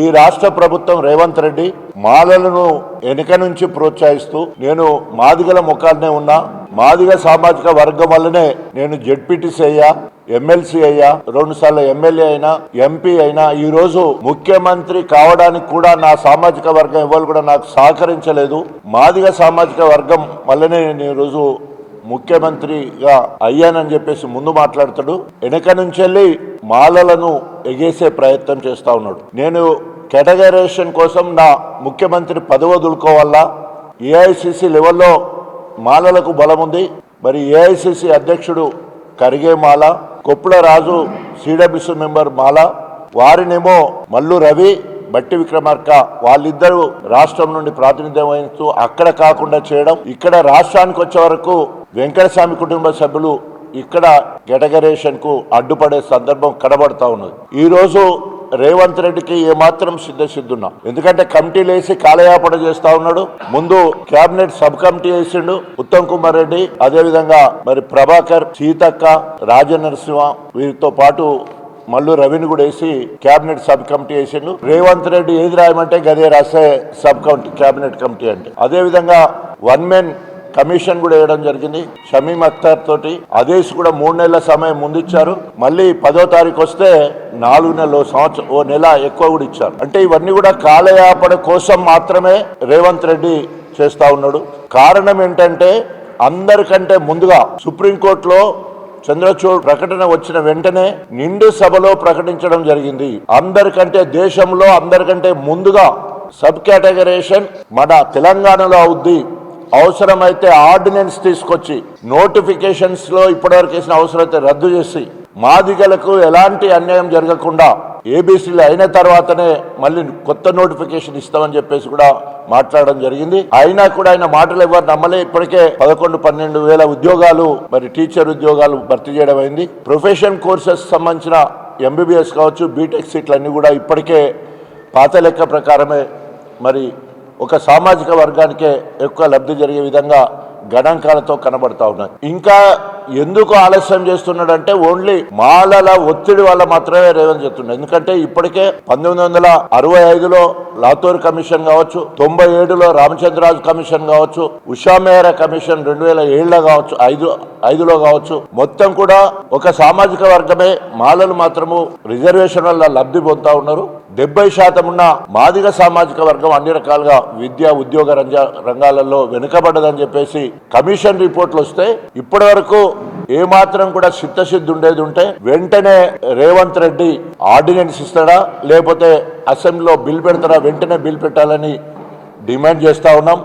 ఈ రాష్ట్ర ప్రభుత్వం రేవంత్ రెడ్డి మాలలను వెనుక నుంచి ప్రోత్సహిస్తూ నేను మాదిగల ముఖాన్నే ఉన్నా. మాదిగ సామాజిక వర్గం వల్లనే నేను జెడ్పీటీసీ అయ్యా ఎమ్మెల్సీ అయ్యా రెండు సార్లు ఎమ్మెల్యే అయినా ఎంపీ అయినా ఈ రోజు ముఖ్యమంత్రి కావడానికి కూడా నా సామాజిక వర్గం ఎవరు కూడా నాకు సహకరించలేదు. మాదిగ సామాజిక వర్గం వల్లనే నేను ఈ రోజు ముఖ్యమంత్రిగా అయ్యానని చెప్పేసి ముందు మాట్లాడతాడు. వెనక నుంచి వెళ్ళి మాలలను ఎగేసే ప్రయత్నం చేస్తా ఉన్నాడు. నేను కేటగరైజేషన్ కోసం నా ముఖ్యమంత్రి పదవి వదులుకోవాలా? ఏఐసిసి లెవెల్లో మాలలకు బలం ఉంది. మరి ఏఐసిసి అధ్యక్షుడు కరిగే మాల కొప్పుల రాజు సిడబ్ల్యూసీ మెంబర్ మాల వారినేమో మల్లు రవి బట్టి విక్రమార్క వాళ్ళిద్దరూ రాష్ట్రం నుండి ప్రాతినిధ్యం వహిస్తూ అక్కడ కాకుండా చేయడం ఇక్కడ రాష్ట్రానికి వచ్చే వరకు వెంకటస్వామి కుటుంబ సభ్యులు ఇక్కడ గెటగరేషన్కు అడ్డుపడే సందర్భం కనబడతా ఉన్నది. ఈ రోజు రేవంత్ రెడ్డికి ఏమాత్రం సిద్ధసిద్ధున్నా ఎందుకంటే కమిటీలు వేసి కాలయాపన చేస్తా ఉన్నాడు. ముందు కేబినెట్ సబ్ కమిటీ వేసిండు ఉత్తమ్ కుమార్ రెడ్డి అదే విధంగా మరి ప్రభాకర్ సీతక్క రాజనరసింహ వీరితో పాటు మల్లు రవిని కూడా వేసి కేబినెట్ సబ్ కమిటీ వేసిండు. రేవంత్ రెడ్డి ఏది రాయమంటే గదే రాసే సబ్ కమిటీ కేబినెట్ కమిటీ అంటే. అదే విధంగా వన్ మెన్ కమిషన్ కూడా వేయడం జరిగింది. షమీం అఖ్తార్ తోటి ఆదేశ్ కూడా మూడు నెలల సమయం ముందు ఇచ్చారు మళ్ళీ పదో తారీఖు వస్తే నాలుగు నెలలు సంవత్సరం ఓ నెల ఎక్కువ కూడా ఇచ్చారు. అంటే ఇవన్నీ కూడా కాలయాపన కోసం మాత్రమే రేవంత్ రెడ్డి చేస్తా ఉన్నాడు. కారణం ఏంటంటే అందరికంటే ముందుగా సుప్రీంకోర్టులో చంద్రచూడ్ ప్రకటన వచ్చిన వెంటనే నిండు సభలో ప్రకటించడం జరిగింది. అందరికంటే దేశంలో అందరికంటే ముందుగా సబ్ కేటగరేషన్ మన తెలంగాణలో అవుద్ది. అవసరమైతే ఆర్డినెన్స్ తీసుకొచ్చి నోటిఫికేషన్స్లో ఇప్పటివరకు వేసిన అవసరమైతే రద్దు చేసి మాదిగలకు ఎలాంటి అన్యాయం జరగకుండా ఏబీసీలు అయిన తర్వాతనే మళ్ళీ కొత్త నోటిఫికేషన్ ఇస్తామని చెప్పేసి కూడా మాట్లాడడం జరిగింది. అయినా కూడా ఆయన మాటలు ఎవరు నమ్మలే. ఇప్పటికే పదకొండు పన్నెండు వేల ఉద్యోగాలు మరి టీచర్ ఉద్యోగాలు భర్తీ చేయడం అయింది. ప్రొఫెషన్ కోర్సెస్ సంబంధించిన ఎంబీబీఎస్ కావచ్చు బీటెక్ సీట్లు అన్నీ కూడా ఇప్పటికే పాత లెక్క ప్రకారమే మరి ఒక సామాజిక వర్గానికే ఎక్కువ లబ్ధి జరిగే విధంగా గణాంకాలతో కనబడతా ఉన్నాయి. ఇంకా ఎందుకు ఆలస్యం చేస్తున్నాడంటే ఓన్లీ మాలల ఒత్తిడి వల్ల మాత్రమే రేవంత్ చెప్తున్నాడు. ఎందుకంటే ఇప్పటికే పంతొమ్మిది వందల అరవై ఐదులో లాతూర్ కమిషన్ కావచ్చు తొంభై ఏడులో రామచంద్రరాజు కమిషన్ కావచ్చు ఉషామేర కమిషన్ రెండు వేల ఏళ్ళలో కావచ్చు ఐదు ఐదులో కావచ్చు. మొత్తం కూడా ఒక సామాజిక వర్గమే మాలలు మాత్రము రిజర్వేషన్ వల్ల లబ్ధి పొందుతా ఉన్నారు. డెబ్బై శాతం ఉన్న మాదిగ సామాజిక వర్గం అన్ని రకాలుగా విద్య ఉద్యోగ రంజ రంగాలలో వెనుకబడ్డదని చెప్పేసి కమిషన్ రిపోర్ట్లు వస్తే ఇప్పటి వరకు ఏమాత్రం కూడా చిత్తశుద్ధి ఉండేది ఉంటే వెంటనే రేవంత్ రెడ్డి ఆర్డినెన్స్ ఇస్తాడా? లేకపోతే అసెంబ్లీలో బిల్ పెడతారా? వెంటనే బిల్ పెట్టాలని డిమాండ్ చేస్తా ఉన్నాం.